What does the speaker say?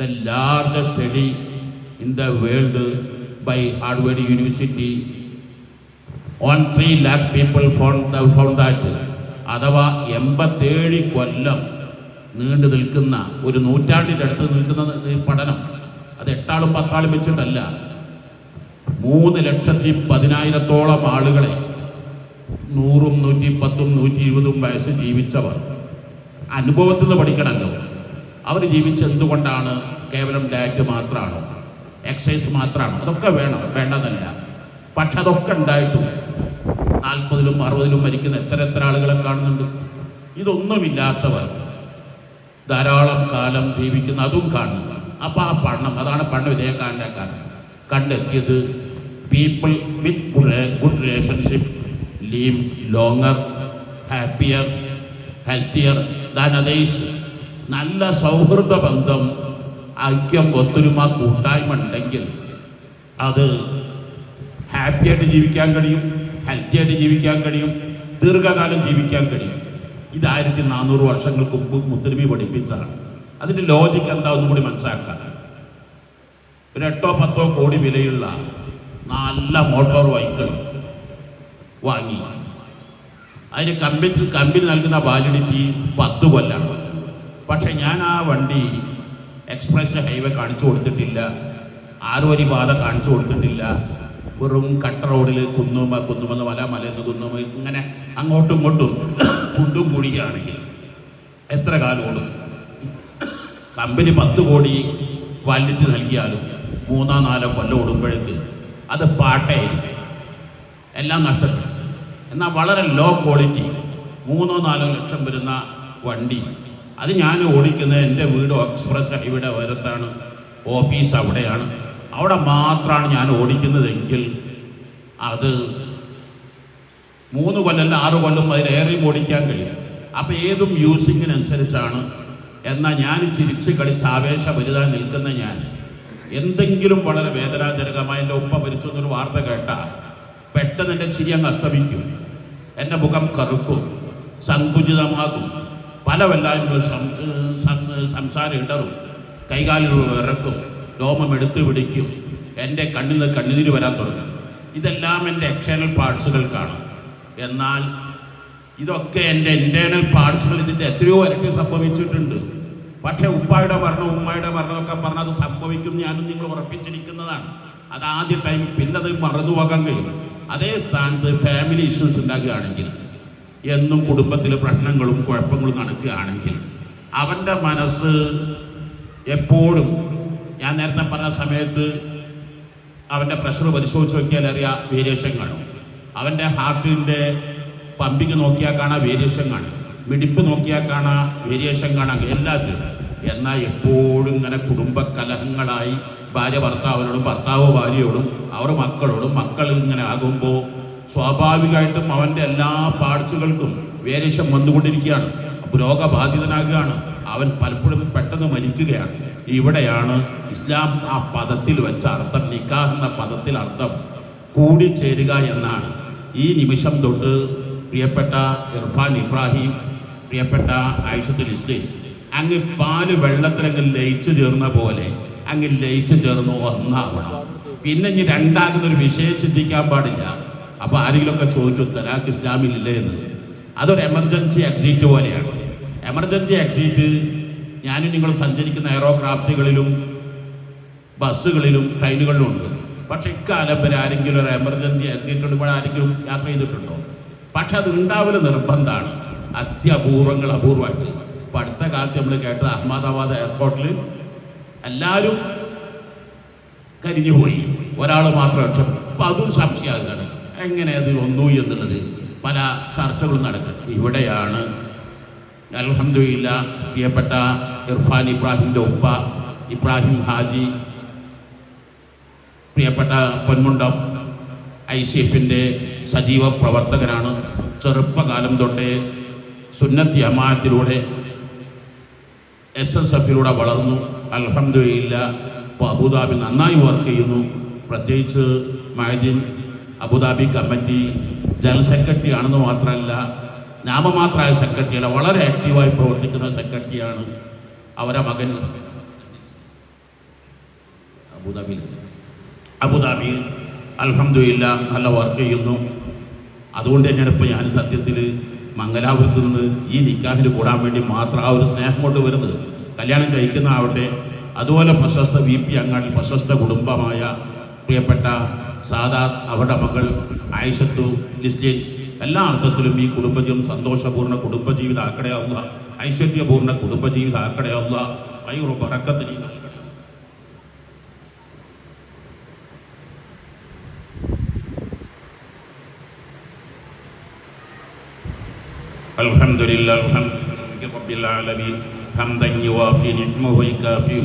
the largest study in the world by Harvard University. On 3 lakh people found, found that. അഥവാ എൺപത്തേഴ് കൊല്ലം നീണ്ടു നിൽക്കുന്ന ഒരു നൂറ്റാണ്ടിന്റെ അടുത്ത് നിൽക്കുന്ന പഠനം. അത് എട്ടാളും പത്താളും വെച്ചിട്ടല്ല. മൂന്ന് ലക്ഷത്തി പതിനായിരത്തോളം ആളുകളെ നൂറും നൂറ്റി പത്തും നൂറ്റി ഇരുപതും വയസ്സ് ജീവിച്ചവർ. അനുഭവത്തിൽ നിന്ന് പഠിക്കണമല്ലോ അവർ ജീവിച്ചെന്തുകൊണ്ടാണ് കേവലം ഡയറ്റ് മാത്രമാണോ എക്സസൈസ് മാത്രമാണോ അതൊക്കെ വേണം വേണ്ടതല്ല. പക്ഷെ അതൊക്കെ ഉണ്ടായിട്ടും നാൽപ്പതിലും അറുപതിലും മരിക്കുന്ന എത്ര എത്ര ആളുകളെ കാണുന്നുണ്ട്? ഇതൊന്നുമില്ലാത്തവർ ധാരാളം കാലം ജീവിക്കുന്ന അതും കാണുന്നു. അപ്പോൾ ആ പഠനം അതാണ് പഠനം ഇതേ കാണാൻ കാരണം കണ്ടെത്തിയത് people with good relationship live longer happier healthier than others നല്ല സൗഹൃദ ബന്ധം ഐക്യം ഒത്തൊരുമ കൂട്ടായ്മ ഉണ്ടെങ്കിൽ അത് ഹാപ്പിയായിട്ട് ജീവിക്കാൻ കഴിയും ഹെൽത്തി ആയിട്ട് ജീവിക്കാൻ കഴിയും ദീർഘകാലം ജീവിക്കാൻ കഴിയും. ഇത് ആയിരത്തി നാനൂറ് വർഷങ്ങൾക്ക് മുമ്പ് മുത്തലിമി പഠിപ്പിച്ചതാണ്. അതിന്റെ ലോജിക്ക് എന്താ ഒന്നും കൂടി മനസ്സിലാക്കാൻ ഒരു എട്ടോ പത്തോ കോടി വിലയുള്ള നല്ല മോട്ടോർ ബൈക്കുകൾ വാങ്ങി. അതിന് കമ്പനി കമ്പനി നൽകുന്ന വാലിഡിറ്റി പത്ത് കൊല്ലാണ്. പക്ഷെ ഞാൻ ആ വണ്ടി എക്സ്പ്രസ് ഹൈവേ കാണിച്ചു കൊടുത്തിട്ടില്ല. ആറുവരി പാത കാണിച്ചു കൊടുത്തിട്ടില്ല. വെറും കട്ട റോഡിൽ കുന്നുമ കുന്നുമെന്ന് മല മലയെന്ന് കുന്നുമ ഇങ്ങനെ അങ്ങോട്ടും ഇങ്ങോട്ടും കുണ്ടും കൂടിയാണെങ്കിൽ എത്ര കാലം ഓടും? കമ്പനി പത്ത് കോടി വാലിറ്റി നൽകിയാലും മൂന്നോ നാലോ കൊല്ലം ഓടുമ്പോഴേക്ക് അത് പാട്ടയായിരിക്കും. എല്ലാം നഷ്ടപ്പെടും. എന്നാൽ വളരെ ലോ ക്വാളിറ്റി മൂന്നോ നാലോ ലക്ഷം വരുന്ന വണ്ടി അത് ഞാൻ ഓടിക്കുന്നത് എന്റെ വീട് എക്സ്പ്രസ് ഹൈവേയുടെ ഉയരത്താണ് ഓഫീസ് അവിടെയാണ്. അവിടെ മാത്രമാണ് ഞാൻ ഓടിക്കുന്നതെങ്കിൽ അത് മൂന്ന് കൊല്ലം ആറ് കൊല്ലം അതിലേറെയും ഓടിക്കാൻ കഴിയും. അപ്പം ഏതും യൂസിങ്ങിനനുസരിച്ചാണ് എന്നാൽ ഞാൻ ചിരിച്ച് കളിച്ച് ആവേശം വലുതാൻ നിൽക്കുന്ന ഞാൻ. എന്തെങ്കിലും വളരെ വേദനാജനകമായ എന്റെ ഉപ്പ മരിച്ചു എന്നൊരു വാർത്ത കേട്ടാൽ പെട്ടെന്ന് എന്റെ ചിരി അങ്ങ് അസ്തമിക്കും. എന്റെ മുഖം കറുക്കും സങ്കുചിതമാകും. പല വല്ലായ്മകൾ സംസാരം കൈകാലുകൾ ഇറക്കും രോമം എടുത്തു പിടിക്കും. എന്റെ കണ്ണിൽ നിന്ന് കണ്ണുനീര് വരാൻ തുടങ്ങും. ഇതെല്ലാം എന്റെ എക്സ്റ്റേണൽ പാർട്സുകൾക്കാണ് എന്നാൽ ഇതൊക്കെ എന്റെ ഇന്റേർണൽ പാർട്സുകൾ ഇതിന്റെ എത്രയോ ഇരട്ടി സംഭവിച്ചിട്ടുണ്ട്. പക്ഷേ ഉപ്പായുടെ മരണം ഉമ്മയുടെ മരണമൊക്കെ പറഞ്ഞാൽ അത് സംഭവിക്കും ഞാനും നിങ്ങൾ ഉറപ്പിച്ചിരിക്കുന്നതാണ്. അത് ആദ്യ ടൈം പിന്നെ അത് മറന്നു പോകാൻ കഴിയും. അതേ സ്ഥാനത്ത് ഫാമിലി ഇഷ്യൂസ് ഉണ്ടാകുകയാണെങ്കിൽ എന്നും കുടുംബത്തിലെ പ്രശ്നങ്ങളും കുഴപ്പങ്ങളും നടക്കുകയാണെങ്കിൽ അവന്റെ മനസ്സ് എപ്പോഴും ഞാൻ നേരത്തെ പറഞ്ഞ സമയത്ത് അവന്റെ പ്രഷർ പരിശോധിച്ച് നോക്കിയാൽ അറിയാം വേരിയേഷൻ കാണും. അവന്റെ ഹാർട്ടിന്റെ പമ്പിങ് നോക്കിയാൽ കാണാം വേരിയേഷൻ കാണും. മിടിപ്പ് നോക്കിയാൽ കാണാം വേരിയേഷൻ കാണാം എല്ലാത്തിനും എന്നാൽ എപ്പോഴും ഇങ്ങനെ കുടുംബ കലഹങ്ങളായി ഭാര്യ ഭർത്താവിനോടും ഭർത്താവ് ഭാര്യയോടും അവർ മക്കളോടും മക്കൾ ഇങ്ങനെ ആകുമ്പോൾ സ്വാഭാവികമായിട്ടും അവന്റെ എല്ലാ പാർട്സുകൾക്കും വേരേശം വന്നുകൊണ്ടിരിക്കുകയാണ്. രോഗബാധിതനാകുകയാണ്. അവൻ പലപ്പോഴും പെട്ടെന്ന് മരിക്കുകയാണ്. ഇവിടെയാണ് ഇസ്ലാം ആ പദത്തിൽ വെച്ച അർത്ഥം നിക്കാഹ് എന്ന പദത്തിൽ അർത്ഥം കൂടിച്ചേരുക എന്നാണ്. ഈ നിമിഷം തൊട്ട് പ്രിയപ്പെട്ട ഇർഫാൻ ഇബ്രാഹിം പ്രിയപ്പെട്ട ആയിഷത്തുൽ ഇസ്ലിം അങ്ങ് പാൽ വെള്ളത്തിലങ്ങ് ലയിച്ചു ചേർന്ന പോലെ അങ്ങ് ലയിച്ചു ചേർന്ന് ഒന്നാവണം പിന്നെ ഇനി രണ്ടാകുന്ന ഒരു വിഷയം ചിന്തിക്കാൻ പാടില്ല. അപ്പൊ ആരെങ്കിലുമൊക്കെ ചോദിക്കും തലാഖ് ഇസ്ലാമിലില്ലേ എന്ന്. അതൊരു എമർജൻസി എക്സിറ്റ് പോലെയാണ്. എമർജൻസി എക്സിറ്റ് ഞാനും നിങ്ങൾ സഞ്ചരിക്കുന്ന എയറോക്രാഫ്റ്റുകളിലും ബസ്സുകളിലും ട്രെയിനുകളിലും ഉണ്ട്. പക്ഷെ ഇക്കാലം വരെ ആരെങ്കിലും ഒരു എമർജൻസി എത്തിയിട്ടുണ്ട് ഇവിടെ ആരെങ്കിലും യാത്ര ചെയ്തിട്ടുണ്ടോ? പക്ഷെ അത് ഉണ്ടാവൽ നിർബന്ധമാണ് അത്യപൂർവങ്ങൾ അപൂർവമായിട്ട് ഇപ്പം അടുത്ത കാലത്ത് നമ്മൾ കേട്ടത് അഹമ്മദാബാദ് എയർപോർട്ടിൽ എല്ലാവരും കരിഞ്ഞുപോയി. ഒരാൾ മാത്രം രക്ഷപ്പെട്ടു. അപ്പം അതും സംശയമാകുകയാണ് എങ്ങനെ അത് വന്നു എന്നുള്ളത് പല ചർച്ചകളും നടക്കുന്നത് ഇവിടെയാണ് അലഹമില്ല പ്രിയപ്പെട്ട ഇർഫാൻ ഇബ്രാഹിമിന്റെ ഉപ്പ ഇബ്രാഹിം ഹാജി പ്രിയപ്പെട്ട പൊന്മുണ്ടം ഐ സി എഫിന്റെ സജീവ പ്രവർത്തകനാണ്. ചെറുപ്പകാലം തൊട്ടേ സുന്നത്ത് ജമാഅത്തിലൂടെ എസ് എസ് എഫിലൂടെ വളർന്നു. അലഹമില്ല അബുദാബി നന്നായി വർക്ക് ചെയ്യുന്നു. പ്രത്യേകിച്ച് Mahadeen Abu Dhabi committee general secretary ആണെന്ന് മാത്രമല്ല നാമമാത്രമായ സെക്രട്ടറിയല്ല വളരെ ആക്റ്റീവായി പ്രവർത്തിക്കുന്ന സെക്രട്ടറിയാണ് അവരെ മകൻ അബുദാബി അബുദാബിയിൽ. അൽഹംദുലില്ല നല്ല വർക്ക് ചെയ്യുന്നു. അതുകൊണ്ട് തന്നെയാണ് ഇപ്പോൾ ഞാൻ സത്യത്തിൽ മംഗലാപുരത്ത് നിന്ന് ഈ നിക്കാഹിൽ കൂടാൻ വേണ്ടി മാത്രം ആ ഒരു സ്നേഹം കൊണ്ട് വരുന്നത്. കല്യാണം കഴിക്കുന്ന ആവട്ടെ അതുപോലെ പ്രശസ്ത വി പി അങ്ങാടി പ്രശസ്ത കുടുംബമായ പ്രിയപ്പെട്ട സാദാത്ത് അവരുടെ മകൾ ആയിഷത്തു ലിസ്റ്റിൻ എല്ലാ അർത്ഥത്തിലും ഈ കുടുംബജീവിതം സന്തോഷപൂർണ്ണ കുടുംബജീവിതം ആക്കടയാവുക ഐശ്വര്യപൂർണ്ണ കുടുംബജീവിതം ആക്കടയാവുക കൈറു പറക്കത്തിന് الحمد لله الحمد لله رب العالمين حمدا يوافي نعمه ويكافي